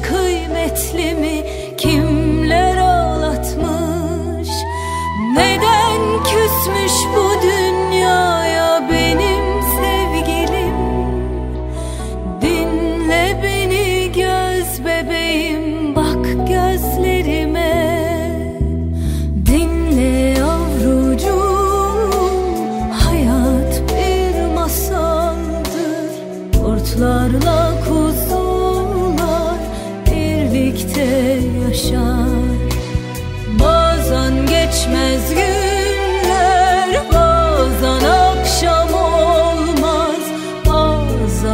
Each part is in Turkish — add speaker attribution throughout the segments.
Speaker 1: kıymetli mi?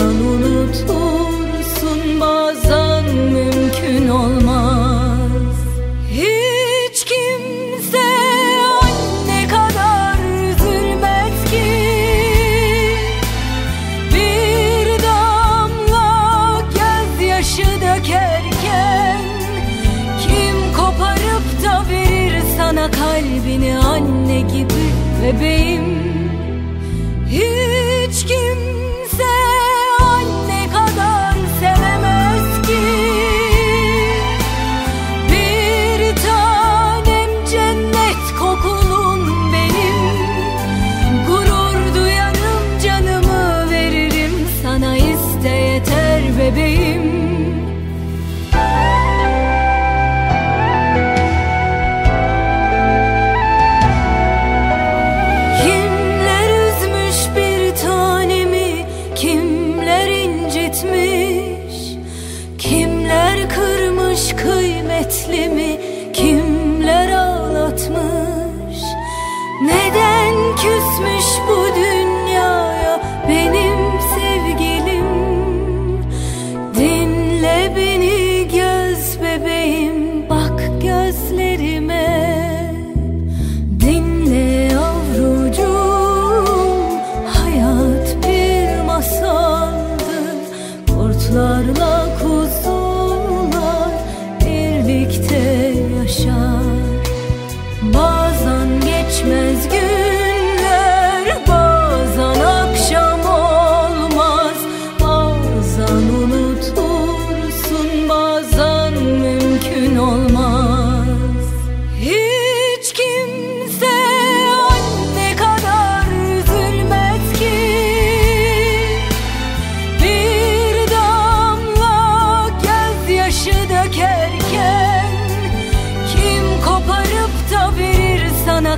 Speaker 1: Unutursun bazen mümkün olmaz. Hiç kimse anne kadar üzülmez ki. Bir damla gözyaşı dökerken Kim koparıp da verir sana kalbini anne gibi bebeğim?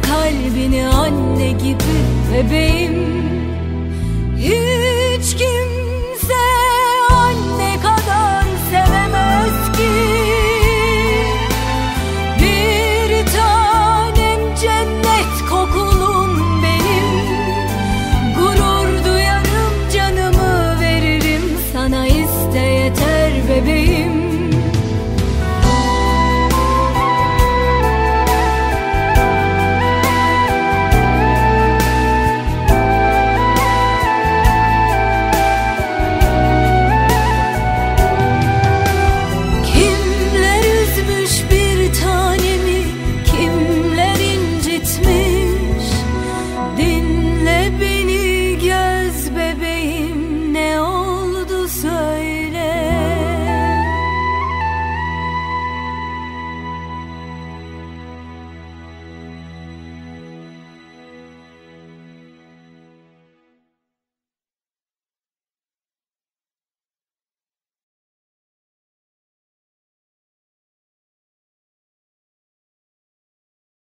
Speaker 1: Kalbini anne gibi bebeğim. Hiç